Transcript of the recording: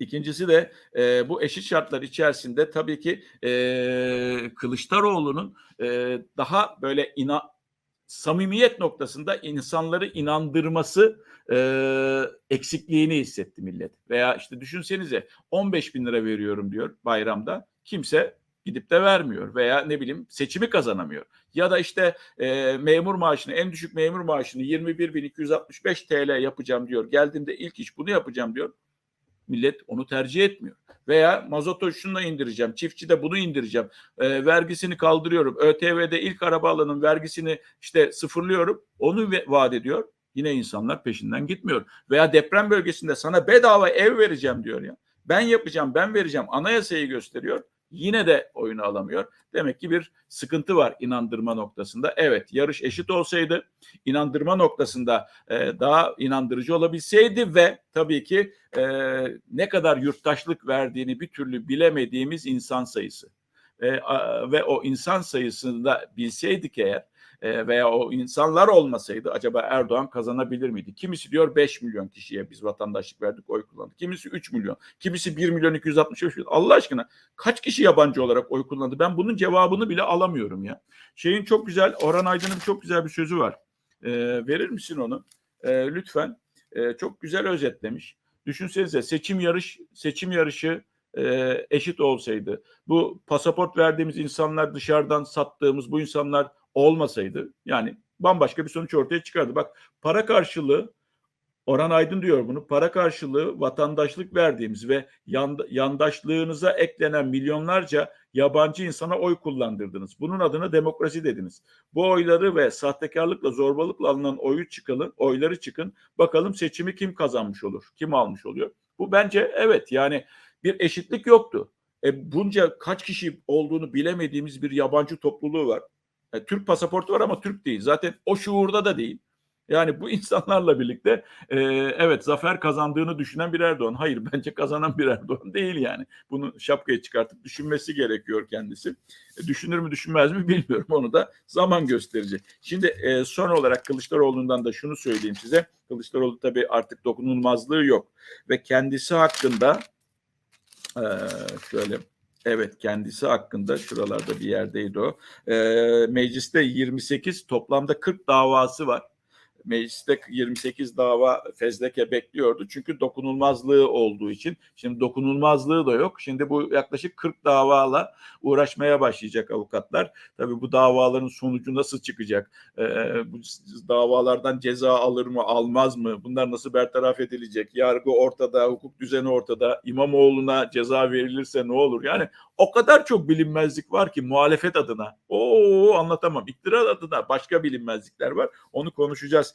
İkincisi de e, bu eşit şartlar içerisinde tabii ki e, Kılıçdaroğlu'nun e, daha böyle ina, samimiyet noktasında insanları inandırması e, eksikliğini hissetti millet. Veya işte düşünsenize 15 bin lira veriyorum diyor bayramda. Kimse gidip de vermiyor veya ne bileyim seçimi kazanamıyor. Ya da işte e, memur maaşını en düşük memur maaşını 21.265 TL yapacağım diyor. Geldiğimde ilk iş bunu yapacağım diyor. Millet onu tercih etmiyor. Veya mazotu şununla indireceğim, çiftçi de bunu indireceğim, e, vergisini kaldırıyorum, ÖTV'de ilk araba alanın vergisini işte sıfırlıyorum, onu vaat ediyor. Yine insanlar peşinden gitmiyor. Veya deprem bölgesinde sana bedava ev vereceğim diyor ya. Ben yapacağım, ben vereceğim. Anayasayı gösteriyor. Yine de oyunu alamıyor. Demek ki bir sıkıntı var inandırma noktasında. Evet, yarış eşit olsaydı, inandırma noktasında e, daha inandırıcı olabilseydi ve tabii ki e, ne kadar yurttaşlık verdiğini bir türlü bilemediğimiz insan sayısı. E, ve o insan sayısını da bilseydik eğer e, veya o insanlar olmasaydı acaba Erdoğan kazanabilir miydi? Kimisi diyor 5 milyon kişiye biz vatandaşlık verdik oy kullandık. Kimisi 3 milyon. Kimisi 1 milyon 265 bin. Allah aşkına kaç kişi yabancı olarak oy kullandı? Ben bunun cevabını bile alamıyorum ya. Şeyin çok güzel Orhan Aydın'ın çok güzel bir sözü var. E, verir misin onu? E, lütfen. E, çok güzel özetlemiş. Düşünsenize seçim yarış seçim yarışı e, eşit olsaydı, bu pasaport verdiğimiz insanlar dışarıdan sattığımız bu insanlar olmasaydı, yani bambaşka bir sonuç ortaya çıkardı. Bak para karşılığı Orhan Aydın diyor bunu. Para karşılığı vatandaşlık verdiğimiz ve yan- yandaşlığınıza eklenen milyonlarca yabancı insana oy kullandırdınız. Bunun adına demokrasi dediniz. Bu oyları ve sahtekarlıkla, zorbalıkla alınan oyu çıkalım, oyları çıkın. Bakalım seçimi kim kazanmış olur, kim almış oluyor. Bu bence evet yani bir eşitlik yoktu. E, bunca kaç kişi olduğunu bilemediğimiz bir yabancı topluluğu var. E, Türk pasaportu var ama Türk değil. Zaten o şuurda da değil. Yani bu insanlarla birlikte e, evet zafer kazandığını düşünen bir Erdoğan. Hayır bence kazanan bir Erdoğan değil yani. Bunu şapkaya çıkartıp düşünmesi gerekiyor kendisi. E, düşünür mü düşünmez mi bilmiyorum. Onu da zaman gösterecek. Şimdi e, son olarak Kılıçdaroğlu'ndan da şunu söyleyeyim size. Kılıçdaroğlu tabii artık dokunulmazlığı yok. Ve kendisi hakkında e, şöyle Evet kendisi hakkında şuralarda bir yerdeydi o. E, mecliste 28 toplamda 40 davası var. Mecliste 28 dava fezleke bekliyordu. Çünkü dokunulmazlığı olduğu için. Şimdi dokunulmazlığı da yok. Şimdi bu yaklaşık 40 davala uğraşmaya başlayacak avukatlar. Tabii bu davaların sonucu nasıl çıkacak? Ee, bu davalardan ceza alır mı, almaz mı? Bunlar nasıl bertaraf edilecek? Yargı ortada, hukuk düzeni ortada. İmamoğlu'na ceza verilirse ne olur? Yani o kadar çok bilinmezlik var ki muhalefet adına. Oo anlatamam. İktidar adına başka bilinmezlikler var. Onu konuşacağız.